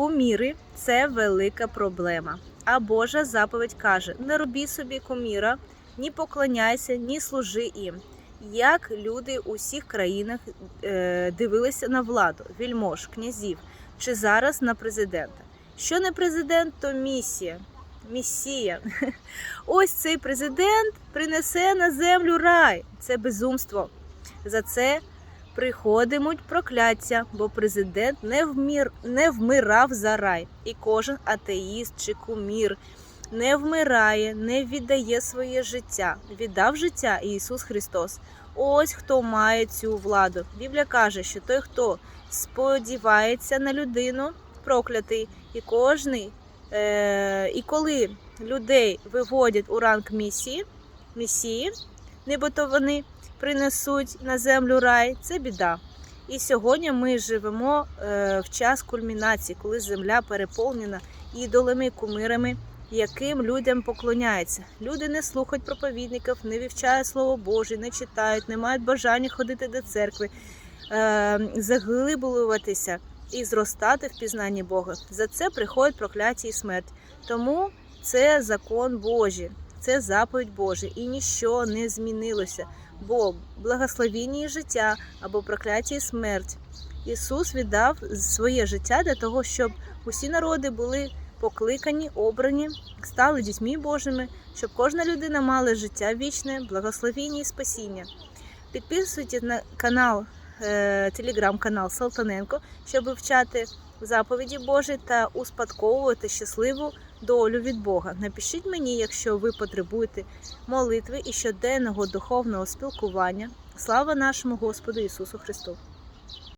Куміри це велика проблема. А Божа заповідь каже: не роби собі куміра, ні поклоняйся, ні служи їм. Як люди у всіх країнах е, дивилися на владу, вільмож, князів чи зараз на президента. Що не президент, то місія. Місія. Ось цей президент принесе на землю рай. Це безумство. За це приходимуть прокляття, бо президент не, вмір, не вмирав за рай. І кожен атеїст чи кумір не вмирає, не віддає своє життя. Віддав життя Ісус Христос. Ось хто має цю владу. Біблія каже, що той, хто сподівається на людину, проклятий, і кожний, е, і коли людей виводять у ранг місії, місії, нібито вони принесуть на землю рай, це біда. І сьогодні ми живемо е, в час кульмінації, коли земля переповнена ідолами, кумирами, яким людям поклоняються. Люди не слухають проповідників, не вивчають Слово Боже, не читають, не мають бажання ходити до церкви, е, заглиблюватися і зростати в пізнанні Бога. За це приходить прокляття і смерть. Тому це закон Божий, це заповідь Божа, і ніщо не змінилося. Бо благословіння і життя або прокляття і смерть. Ісус віддав своє життя для того, щоб усі народи були покликані, обрані, стали дітьми Божими, щоб кожна людина мала життя вічне, благословіння і спасіння. Підписуйтесь на канал, е, телеграм-канал Салтаненко, щоб вивчати заповіді Божі та успадковувати щасливу долю від Бога. Напишіть мені, якщо ви потребуєте молитви і щоденного духовного спілкування. Слава нашому Господу Ісусу Христу!